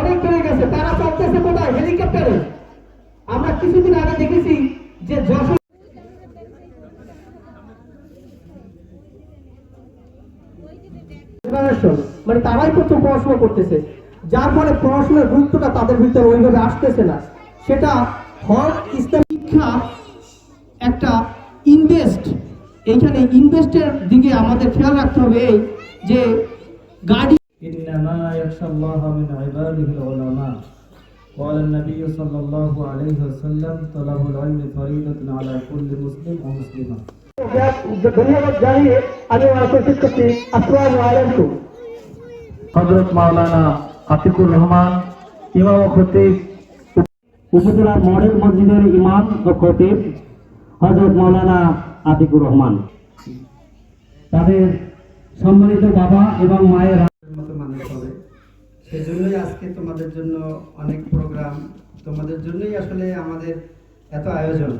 অনেক গেছে। তারা কোথায়? হেলিকপ্টারে। আমরা কিছুদিন আগে দেখেছি যে যশোর মানে তারাই প্রথম পড়াশোনা করতেছে। যার ফলে পড়াশোনার গুরুত্বটা তাদের ভিতরে ওইভাবে আসতেছে না। সেটা হল ইসলাম, শিক্ষা একটা ইনভেস্ট এইখানে ইনভেস্টের দিকে আমাদের খেয়াল রাখতে হবে এই যে গাড়ি إنما يخشى الله من عباده العلماء قال النبي صلى الله عليه وسلم طلب العلم فريضة على كل مسلم ومسلمة ধন্যবাদ জানিয়ে আমি আমার প্রস্তুত করছি আসসালামু আলাইকুম হজরত মাওলানা আতিকুর রহমান ইমাম ও খতিব উপজেলার মডেল মসজিদের ইমাম ও খতিব হজরত মাওলানা আতিকুর রহমান তাদের সম্মানিত বাবা এবং মায়ের মতো মানুষ হবে সেজন্যই আজকে তোমাদের জন্য অনেক প্রোগ্রাম তোমাদের জন্যই আসলে আমাদের এত আয়োজন।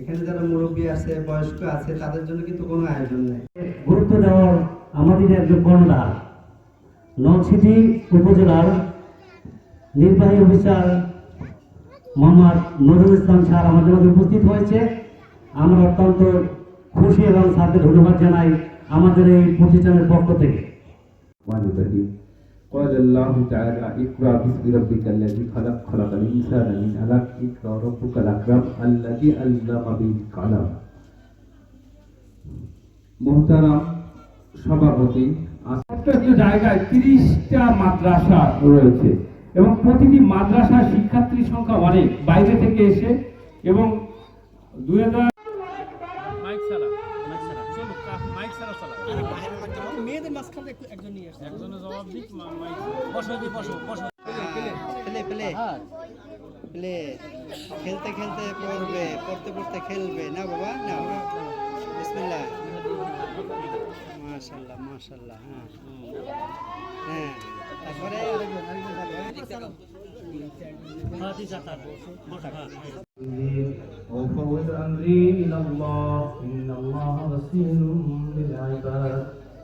এখানে যারা মুরব্বী আছে বয়স্ক আছে তাদের জন্য কিন্তু কোনো আয়োজন নেই। গুরুত্ব দেওয়ার আমাদের একজন কন্যা নলছিটি উপজেলার নির্বাহী অফিসার মোহাম্মদ নজরুল ইসলাম স্যার আমাদের মধ্যে উপস্থিত হয়েছে। আমরা অত্যন্ত খুশি এবং স্যারকে ধন্যবাদ জানাই আমাদের এই প্রতিষ্ঠানের পক্ষ থেকে। قال الله تعالى اقرأ باسم ربك الذي خلق خلق الإنسان من علق اقرأ ربك الأكرم الذي علم بالقلم মোহতারাম সভাপতি আজ- প্রত্যেকটি জায়গায় তিরিশটা মাদ্রাসা রয়েছে এবং প্রতিটি মাদ্রাসার শিক্ষার্থীর সংখ্যা অনেক বাইরে থেকে এসে এবং দুই হাজার প্লে প্লে প্লে খেলতে খেলতে পড়বে পড়তে পড়তে খেলবে না বাবা না বিসমিল্লাহ মাশাল্লাহ মাশাল্লাহ হ্যাঁ হ্যাঁ তারপরে وفوض أمري إلى الله إن الله بصير بالعباد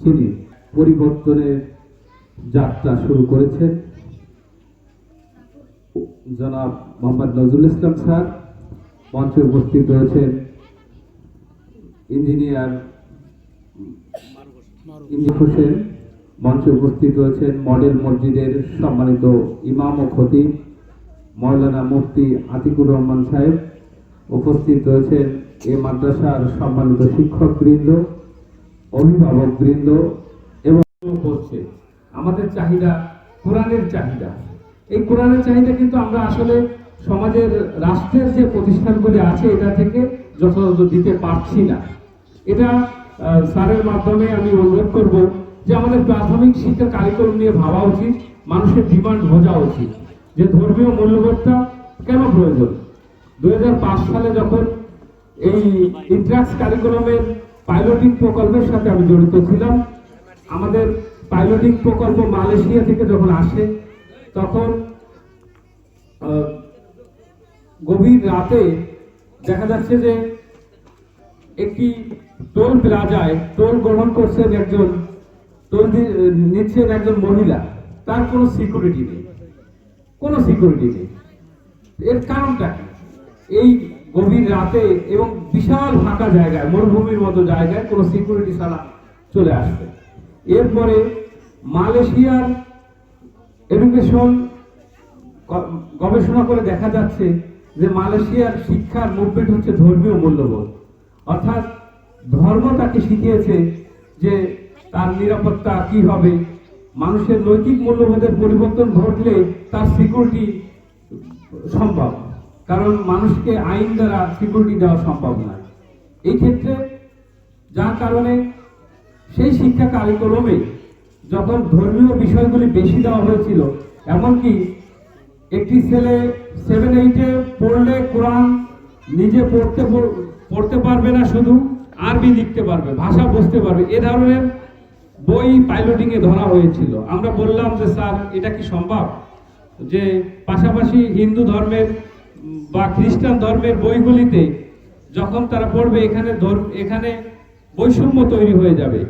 যিনি পরিবর্তনের যাত্রা শুরু করেছেন। জনাব মোহাম্মদ নজরুল ইসলাম স্যার, মঞ্চে উপস্থিত রয়েছেন ইঞ্জিনিয়ার হোসেন, মঞ্চে উপস্থিত রয়েছেন মডেল মসজিদের সম্মানিত ইমাম ও খতিব মৌলানা মুফতি আতিকুর রহমান সাহেব। উপস্থিত রয়েছেন এ মাদ্রাসার সম্মানিত শিক্ষক বৃন্দ অভিভাবক বৃন্দ এবং করছে। আমাদের চাহিদা কোরআনের চাহিদা। এই কোরআনের চাহিদা কিন্তু আমরা আসলে সমাজের রাষ্ট্রের যে প্রতিষ্ঠানগুলি আছে, এটা থেকে যথাযথ দিতে পারছি না। এটা স্যারের মাধ্যমে আমি অনুরোধ করব যে আমাদের প্রাথমিক শিক্ষা কারিকুলাম নিয়ে ভাবা উচিত, মানুষের ডিমান্ড বোঝা উচিত যে ধর্মীয় মূল্যবোধটা কেন প্রয়োজন। দু হাজার পাঁচ সালে যখন এই ইন্ট্রাক্স কারিকুলামের পাইলটিং প্রকল্পের সাথে আমি জড়িত ছিলাম। আমাদের পাইলটিং প্রকল্প মালয়েশিয়া থেকে যখন আসে, তখন গভীর রাতে দেখা যাচ্ছে যে একটি টোল প্লাজায় টোল গ্রহণ করছেন একজন, টোল নিচ্ছেন একজন মহিলা। তার কোনো সিকিউরিটি নেই। কোনো সিকিউরিটি নেই। এর কারণটা এই গভীর রাতে এবং বিশাল ফাঁকা জায়গায়, মরুভূমির মতো জায়গায় কোনো সিকিউরিটি ছাড়া চলে আসবে। এরপরে মালয়েশিয়ার এডুকেশন গবেষণা করে দেখা যাচ্ছে যে মালয়েশিয়ার শিক্ষার মুভমেন্ট হচ্ছে ধর্মীয় মূল্যবোধ। অর্থাৎ ধর্ম তাকে শিখিয়েছে যে তার নিরাপত্তা কি হবে, মানুষের নৈতিক মূল্যবোধের পরিবর্তন ঘটলে তার সিকিউরিটি সম্ভব। কারণ মানুষকে আইন দ্বারা সিকিউরিটি দেওয়া সম্ভব নয়। এই ক্ষেত্রে যার কারণে সেই শিক্ষা কারিকুলমে যখন ধর্মীয় বিষয়গুলি বেশি দেওয়া হয়েছিল, এমনকি একটি ছেলে সেভেন এইটে পড়লে কোরআন নিজে পড়তে পড়তে পারবে না শুধু, আরবি লিখতে পারবে, ভাষা বুঝতে পারবে, এ ধরনের বই পাইলটিং এ ধরা হয়েছিল। আমরা বললাম যে, স্যার, এটা কি সম্ভব? যে পাশাপাশি হিন্দু ধর্মের বা খ্রিস্টান ধর্মের বইগুলিতে যখন তারা পড়বে, এখানে এখানে বৈষম্য তৈরি হয়ে যাবে।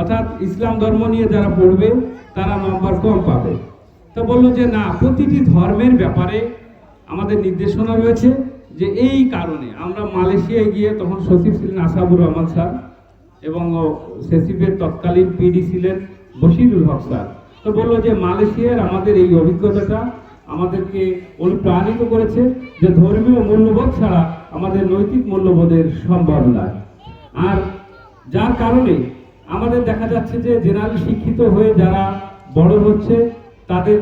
অর্থাৎ ইসলাম ধর্ম নিয়ে যারা পড়বে, তারা নম্বর কম পাবে। তো বলল যে, না, প্রতিটি ধর্মের ব্যাপারে আমাদের নির্দেশনা রয়েছে যে, এই কারণে। আমরা মালয়েশিয়ায় গিয়ে তখন সচিব ছিলেন আসাবুর রহমান স্যার এবং সেসিপের তৎকালীন পিডি ছিলেন বশিরুল হক স্যার। তো বলল যে, মালয়েশিয়ার আমাদের এই অভিজ্ঞতাটা আমাদেরকে অনুপ্রাণিত করেছে যে ধর্মীয় মূল্যবোধ ছাড়া আমাদের নৈতিক মূল্যবোধের সম্ভব নয়। আর যার কারণে আমাদের দেখা যাচ্ছে যে জেনারেল শিক্ষিত হয়ে যারা বড় হচ্ছে, তাদের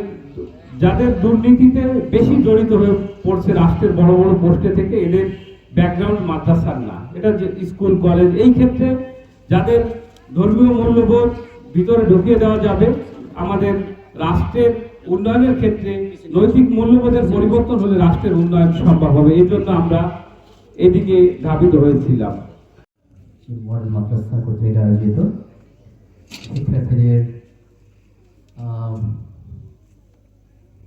যাদের দুর্নীতিতে বেশি জড়িত হয়ে পড়ছে রাষ্ট্রের বড় বড় পোস্টে থেকে এদের ব্যাকগ্রাউন্ড মাদ্রাসার না। এটা যে স্কুল, কলেজ, এই ক্ষেত্রে যাদের ধর্মীয় মূল্যবোধ ভিতরে ঢুকিয়ে দেওয়া যাবে, আমাদের রাষ্ট্রের উন্নয়নের ক্ষেত্রে নৈতিক মূল্যবোধের পরিবর্তন হলে রাষ্ট্রের উন্নয়ন সম্ভব হবে। এই জন্য আমরা এদিকে ধাবিত হয়েছিলাম। কর্তৃক আয়োজিত শিক্ষার্থীদের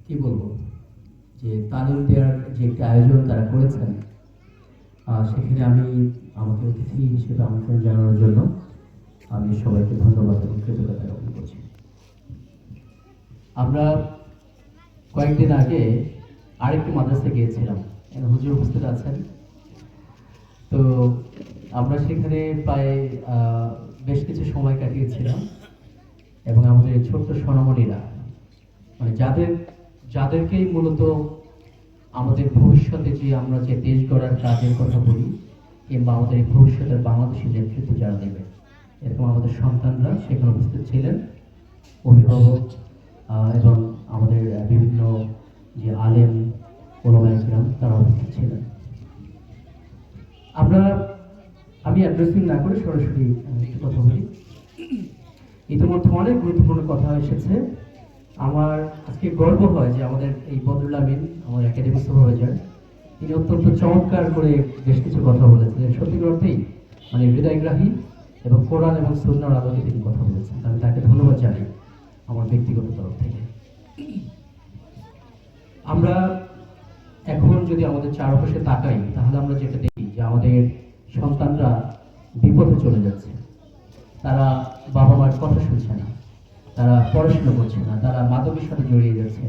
কি বলব, যে তালিম দেওয়ার যে একটি আয়োজন তারা করেছেন সেখানে আমি আমাকে অতিথি হিসেবে আমন্ত্রণ জানানোর জন্য আমি সবাইকে ধন্যবাদ এবং কৃতজ্ঞতা জ্ঞাপন করছি। আমরা কয়েকদিন আগে আরেকটি মাদ্রাসায় গিয়েছিলাম। হুজুর উপস্থিত আছেন। তো আমরা সেখানে প্রায় বেশ কিছু সময় কাটিয়েছিলাম এবং আমাদের ছোট্ট সোনামণিরা মানে যাদের, যাদেরকেই মূলত আমাদের ভবিষ্যতে যে আমরা যে দেশ গড়ার কাজের কথা বলি, কিংবা আমাদের এই ভবিষ্যতের বাংলাদেশের নেতৃত্ব যারা দেবে এরকম আমাদের সন্তানরা সেখানে উপস্থিত ছিলেন। অভিভাবক এবং আমাদের বিভিন্ন যে আলেম ওলামা একরাম তারা উপস্থিত ছিলেন। আমরা, আমি অ্যাড্রেসিং না করে সরাসরি একটু কথা বলি। ইতিমধ্যে অনেক গুরুত্বপূর্ণ কথা এসেছে। আমার আজকে গর্ব হয় যে আমাদের এই বদরুল আমিন আমাদের একাডেমিক সুপারভাইজার, তিনি অত্যন্ত চমৎকার করে বেশ কিছু কথা বলেছেন। সত্যি অর্থেই মানে হৃদয়গ্রাহী এবং কোরআন এবং সুন্নার আলোকে তিনি কথা বলেছেন। আমি তাকে ধন্যবাদ জানাই। আমার ব্যক্তিগত তরফ থেকে। আমরা এখন যদি আমাদের চারপাশে তাকাই, তাহলে আমরা যেটা দেখি যে আমাদের সন্তানরা বিপথে চলে যাচ্ছে। তারা বাবা মার কথা শুনছে না, তারা পড়াশোনা করছে না, তারা মাদকের সাথে জড়িয়ে যাচ্ছে,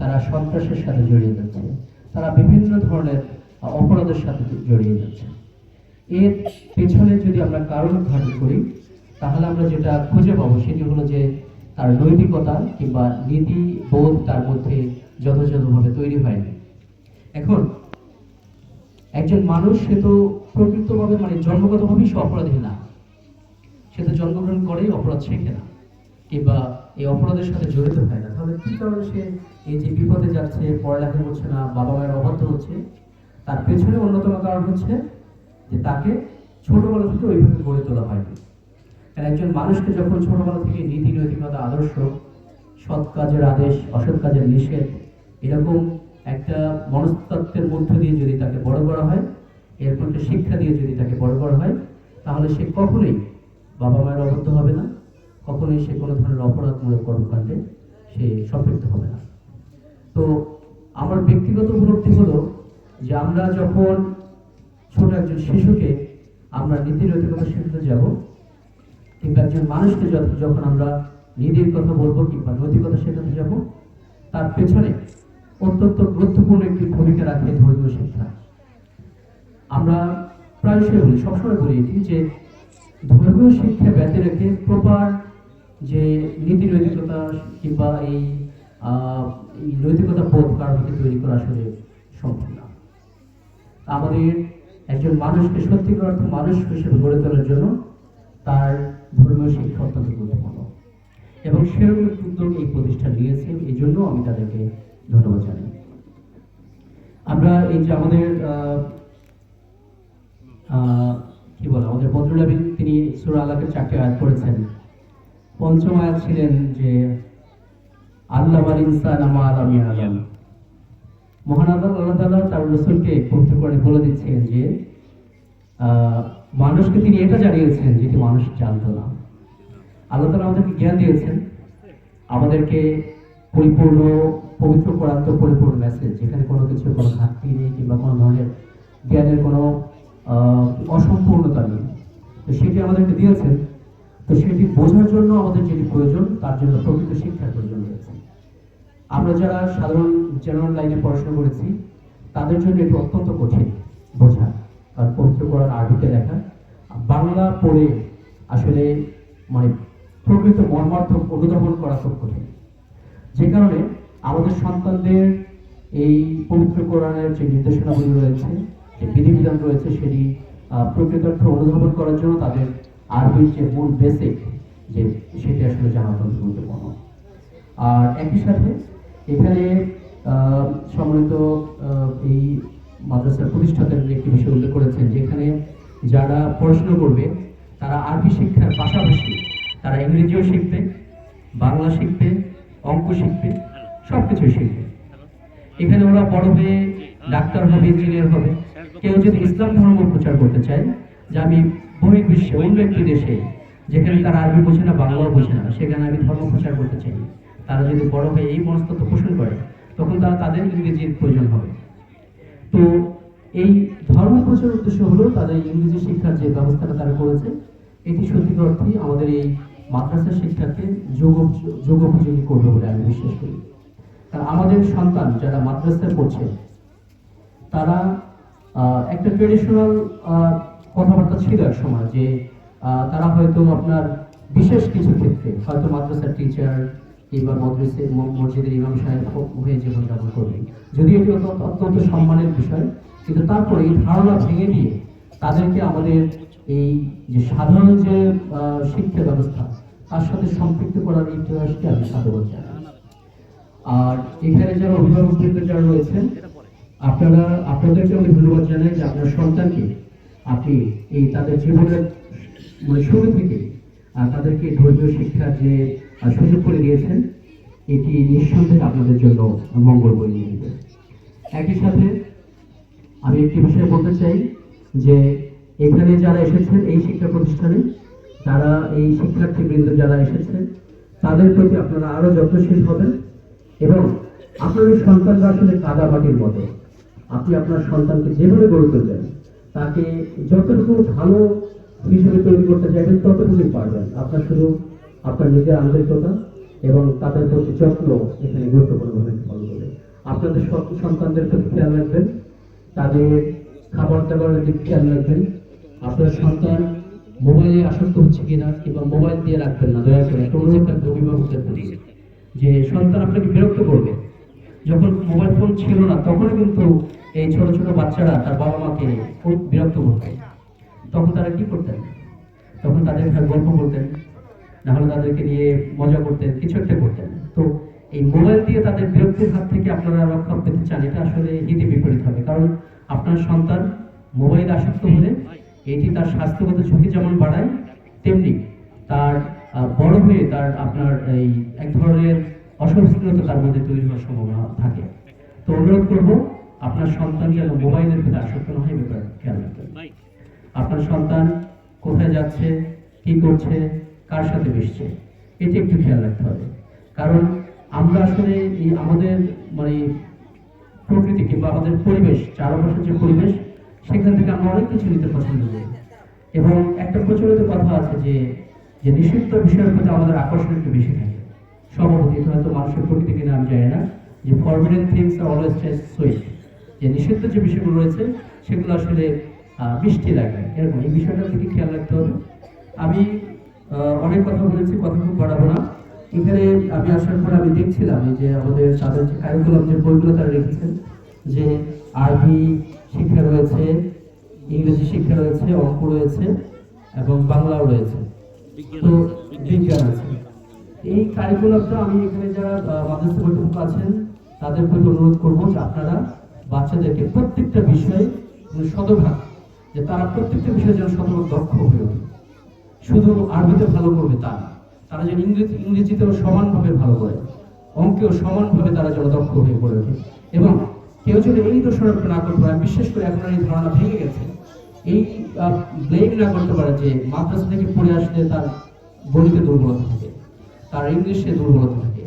তারা সন্ত্রাসের সাথে জড়িয়ে যাচ্ছে, তারা বিভিন্ন ধরনের অপরাধের সাথে জড়িয়ে যাচ্ছে। এর পেছনে যদি আমরা কারণ উদ্ঘাটন করি, তাহলে আমরা যেটা খুঁজে পাবো সেটি হলো যে তার নৈতিকতা কিংবা নীতি বোধ তার মধ্যে যথাযথভাবে তৈরি হয়নি। এখন, একজন মানুষ সে তো প্রকৃতভাবে মানে জন্মগতভাবেই সে অপরাধী না। সে তো জন্মগ্রহণ করেই অপরাধ শেখে না, কিংবা এই অপরাধের সাথে জড়িত হয় না। তাহলে কি কারণে সে এই যে বিপদে যাচ্ছে, পড়ালেখা করছে না বাবা মায়ের অবাধ্য হচ্ছে, তার পেছনে অন্যতম কারণ হচ্ছে যে তাকে ছোটবেলা থেকে ওইভাবে গড়ে তোলা হয়নি। কারণ একজন মানুষকে যখন ছোটবেলা থেকে নীতি নৈতিকতা, আদর্শ, সৎ কাজের আদেশ, অসৎ কাজের নিষেধ, এরকম একটা মনস্তত্ত্বের মধ্য দিয়ে যদি তাকে বড় করা হয়, এরকম একটা শিক্ষা দিয়ে যদি তাকে বড় করা হয়, তাহলে সে কখনোই বাবা মায়ের অবদ্ধ হবে না, কখনোই সে কোনো ধরনের অপরাধমূলক কর্মকাণ্ডে সে সম্পৃক্ত হবে না। তো আমার ব্যক্তিগত উপলব্ধি হলো যে আমরা যখন ছোট একজন শিশুকে আমরা নীতি নৈতিকতা শেখাতে যাব কিংবা একজন মানুষকে যখন- আমরা নীতির কথা বলব কিংবা নৈতিকতা শেখাতে যাব, তার পেছনে অত্যন্ত গুরুত্বপূর্ণ একটি ভূমিকা রাখে ধর্মীয় শিক্ষা। আমরা প্রায়শই বলি, সবসময় বলি এটি যে ধর্মীয় শিক্ষা ব্যতি রেখে প্রপার যে নীতি নৈতিকতা কিংবা এই নৈতিকতা বোধ মধ্যে তৈরি করা আসলে সম্ভব না। আমাদের একজন মানুষকে সত্যিকার অর্থে মানুষ হিসেবে গড়ে তোলার জন্য তার ধর্মীয় শিক্ষা অত্যন্ত গুরুত্বপূর্ণ। এবং সেরকম একটি উদ্যোগ এই প্রতিষ্ঠান নিয়েছে, এই জন্য আমি তাদেরকে ধন্যবাদ জানাই। আমরা এই যে আমাদের কি বলে, আমাদের বদরুল তিনি সুরা আলাকের চারটি আয়াত করেছেন পঞ্চম আয়াত ছিলেন যে, আল্লাহ আল ইনসান আমি আলম মহান আল্লাহ তার রসুলকে পবিত্র করে বলে দিচ্ছেন যে মানুষকে তিনি এটা জানিয়েছেন যেটি মানুষ জানতো না। আল্লাহ তাআলা আমাদেরকে জ্ঞান দিয়েছেন। আমাদেরকে পরিপূর্ণ, পবিত্র করার তো পরিপূর্ণ মেসেজ যেখানে কোনো কিছু, কোনো ঘাটতি নেই কিংবা কোনো ধরনের জ্ঞানের কোনো অসম্পূর্ণতা নেই। তো সেটি আমাদেরকে দিয়েছেন। তো সেটি বোঝার জন্য আমাদের যেটি প্রয়োজন, তার জন্য প্রকৃত শিক্ষার প্রয়োজন রয়েছে। আমরা যারা সাধারণ জেনারেল লাইনে পড়াশোনা করেছি, তাদের জন্য এটি অত্যন্ত কঠিন বোঝা। কারণ পবিত্র করার আরবিতে লেখা বাংলা পড়ে আসলে মানে প্রকৃত মর্মার্থ অনুধাবন করা খুব কঠিন। যে কারণে আমাদের সন্তানদের এই পবিত্র কোরআনের যে নির্দেশনাগুলি রয়েছে যে বিধিবিধান রয়েছে সেটি প্রকৃতার্থ অনুধাবন করার জন্য তাদের আরবির যে মূল বেসিক যে সেটি আসলে জানা অত্যন্ত গুরুত্বপূর্ণ। আর একই সাথে এখানে আহ, এই মাদ্রাসার প্রতিষ্ঠাতার একটি বিষয় উল্লেখ করেছেন যে এখানে যারা পড়াশোনা করবে, তারা আরবি শিক্ষার পাশাপাশি তারা ইংরেজিও শিখবে, বাংলা শিখবে, অঙ্ক শিখবে সব কিছু শিখবে। এখানে ওরা বড় হয়ে ডাক্তার হবে, ইঞ্জিনিয়ার হবে। কেউ যদি ইসলাম ধর্ম প্রচার করতে চায়, যে আমি বহির্বিশ্বে অন্য একটি দেশে, যেখানে তারা আরবি বোঝে না, বাংলাও বোঝে না, সেখানে আমি ধর্ম প্রচার করতে চাই। তারা যদি বড় হয়ে এই মনস্তত্ব পোষণ করে, তখন তারা তাদের ইংরেজির প্রয়োজন হবে। তো এই ধর্ম প্রচারের উদ্দেশ্য হলো তাদের ইংরেজি শিক্ষার যে ব্যবস্থাটা তারা করেছে, এটি সত্যিকার অর্থেই আমাদের এই মাদ্রাসা শিক্ষাকে যোগ যোগোপযোগী করবে বলে আমি বিশ্বাস করি। কারণ আমাদের সন্তান যারা মাদ্রাসায় পড়ছে, তারা একটা ট্রেডিশনাল কথাবার্তা ছিল এক সময় যে তারা হয়তো আপনার বিশেষ কিছু ক্ষেত্রে, হয়তো মাদ্রাসার টিচার কিংবা মদ্রেসে ম- মসজিদের ইমাম সাহেব হয়ে জীবনযাপন করবে যদি এটি অত্যন্ত সম্মানের বিষয়, কিন্তু তারপরে এই ধারণা ভেঙে দিয়ে তাদেরকে আমাদের এই যে সাধারণ যে শিক্ষা ব্যবস্থা, তার সাথে সম্পৃক্ত করার এই প্রয়াসকে আমি সাধুবাদ জানাই। আর এখানে যারা অভিভাবকবৃন্দ যারা রয়েছেন, আপনারা আপনাদেরকে আমি ধন্যবাদ জানাই যে আপনার সন্তানকে আপনি এই তাদের জীবনের মানে শুরু থেকে তাদেরকে ধর্মীয় শিক্ষার যে সুযোগ করে দিয়েছেন, এটি নিঃসন্দেহে আপনাদের জন্য মঙ্গল বই নিয়ে দেবে একই সাথে আমি একটি বিষয় বলতে চাই যে, এখানে যারা এসেছেন এই শিক্ষা প্রতিষ্ঠানে, তারা এই শিক্ষার্থীবৃন্দ যারা এসেছেন, তাদের প্রতি আপনারা আরও যত্নশীল হবেন এবং আপনার এই সন্তানরা আসলে কাদা মাটির মতো। আপনি আপনার সন্তানকে যেভাবে গড়ে তুলবেন, তাকে যতটুকু ভালো হিসেবে তৈরি করতে চাইবেন, ততটুকুই পারবেন। আপনার শুধু আপনার নিজের আন্তরিকতা এবং তাদের প্রতি যত্ন এখানে গুরুত্বপূর্ণ ভূমিকা পালন করবে। আপনাদের সন্তানদের প্রতি খেয়াল রাখবেন, তাদের খাবার দাবারের দিক খেয়াল রাখবেন। আপনার সন্তান মোবাইলে আসক্ত হচ্ছে কিনা কিংবা মোবাইল দিয়ে রাখবেন না, দয়া করে একটা অনুরোধ থাকবে অভিভাবকদের প্রতি। যে সন্তান আপনাকে বিরক্ত করবে। যখন মোবাইল ফোন ছিল না, তখনও কিন্তু এই ছোট ছোট বাচ্চারা তার বাবা মাকে খুব বিরক্ত করতেন। তখন তারা কি করতেন? তখন তাদের গল্প করতেন নাহলে তাদেরকে নিয়ে মজা করতেন, কিছু একটা করতেন। তো এই মোবাইল দিয়ে তাদের বিরক্তির হাত থেকে আপনারা রক্ষা পেতে চান, এটা আসলে হিতে বিপরীত হবে। কারণ আপনার সন্তান মোবাইল আসক্ত হলে এটি তার স্বাস্থ্যগত ঝুঁকি যেমন বাড়ায়, তেমনি তার বড় হয়ে তার আপনার এই এক ধরনের অসহিষ্ণুতা তার মধ্যে তৈরি হওয়ার সম্ভাবনা থাকে। তো অনুরোধ করব, আপনার সন্তান যেন মোবাইলের প্রতি আসক্ত না হয় ব্যাপারে খেয়াল রাখবেন আপনার সন্তান কোথায় যাচ্ছে, কি করছে কার সাথে মিশছে? এটি একটু খেয়াল রাখতে হবে। কারণ আমরা আসলে এই আমাদের মানে প্রকৃতি কিংবা আমাদের পরিবেশ, চারপাশের যে পরিবেশ, সেখান থেকে আমরা অনেক কিছু নিতে পছন্দ করি। এবং একটা প্রচলিত কথা আছে যে যে নিষিদ্ধ বিষয়ের প্রতি আমাদের আকর্ষণ একটু বেশি থাকে। স্বভাবতই এটা হয়তো মানুষের প্রকৃতি কিনা আমি জানি না, যে ফরবিডেন থিংস আর অলওয়েজ টেস্ট সুইট যে নিষিদ্ধ যে বিষয়গুলো রয়েছে, সেগুলো আসলে মিষ্টি লাগে। এরকম এই বিষয়টা থেকে খেয়াল রাখতে হবে। আমি অনেক কথা বলেছি, কথা খুব বাড়াবো না। এখানে আমি আসার পর আমি দেখছিলাম যে আমাদের তাদের যে কারিকুলাম যে বইগুলো তারা রেখেছেন, যে আরবি শিক্ষা রয়েছে, ইংরেজি শিক্ষা রয়েছে, অঙ্ক রয়েছে এবং বাংলাও রয়েছে। তো বিজ্ঞান আছে। এই কারিকুলামটা আমি এখানে যারা মাদ্রাসা কর্তৃপক্ষ আছেন, তাদের প্রতি অনুরোধ করব যে আপনারা বাচ্চাদেরকে প্রত্যেকটা বিষয়ে মানে শতভাগ, যে তারা প্রত্যেকটা বিষয়ে যেন শতভাগ দক্ষ হয়ে ওঠে। শুধু আরবিতে ভালো করবে তা না, তারা যেন ইংরেজি, ইংরেজিতেও সমানভাবে ভালো করে, অঙ্কেও সমানভাবে তারা যেন দক্ষ হয়ে পড়ে ওঠে। এবং কেউ যদি এই দোষারোপ না করতে পারে বিশ্বাস করি এখন এই ধারণা ভেঙে গেছে, এই ব্লেম না করতে পারে যে মাদ্রাসা থেকে পড়ে আসলে তার গণিতে দুর্বলতা থাকে, তার ইংলিশে দুর্বলতা থাকে,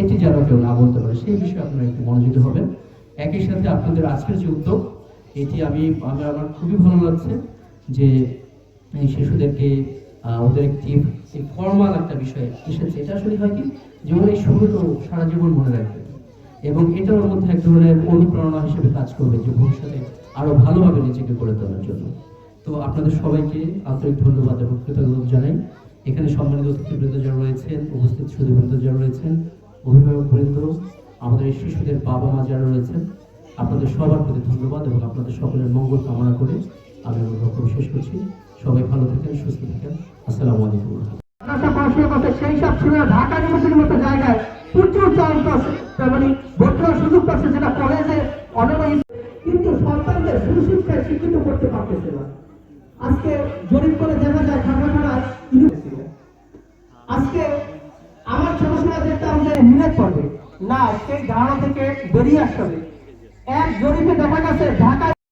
এটি যেন কেউ না বলতে পারে, সেই বিষয়ে আপনারা একটু মনোযোগী হবেন। একই সাথে আপনাদের আজকের যে উদ্যোগ, এটি আমি আমি আমার খুবই ভালো লাগছে যে শিশুদেরকে ওদের একটি ফর্মাল একটা বিষয় এসেছে। এটা আসলে হয় কি? এই শুরুটা সারা জীবন মনে রাখবে। এবং এটা ওর মধ্যে এক ধরনের অনুপ্রেরণা হিসেবে কাজ করবে যে ভবিষ্যতে আরও ভালোভাবে নিজেকে করে তোলার জন্য। তো আপনাদের সবাইকে আন্তরিক ধন্যবাদ এবং কৃতজ্ঞতা জানাই। এখানে সম্মানিত অতিথিবৃন্দ যারা রয়েছেন, উপস্থিত সুদীবৃন্দ যারা রয়েছেন, অভিভাবক বৃন্দ, আমাদের এই শিশুদের বাবা মা যারা রয়েছেন, আপনাদের সবার প্রতি ধন্যবাদ এবং আপনাদের সকলের মঙ্গল কামনা করে আমি বক্তব্য শেষ করছি। সবাই ভালো থাকেন, সুস্থ থাকেন। আসসালামু আলাইকুম সেই সব ছেলেরা ঢাকা ইউনিভার্সিটির মতো জায়গায় প্রচুর চান্স তার মানে সুযোগ পাচ্ছে যেটা কলেজে কিন্তু সন্তানদের সুশিক্ষায় শিক্ষিত করতে পারতেছে না। আজকে জরিপ করে দেখা যায় ইউনিভার্সিটি আজকে আমার ছোট সময় দেখতাম যে মিনাজ পড়বে। না, সেই ধারণা থেকে বেরিয়ে আসতে হবে। এক জরিপে দেখা গেছে ঢাকা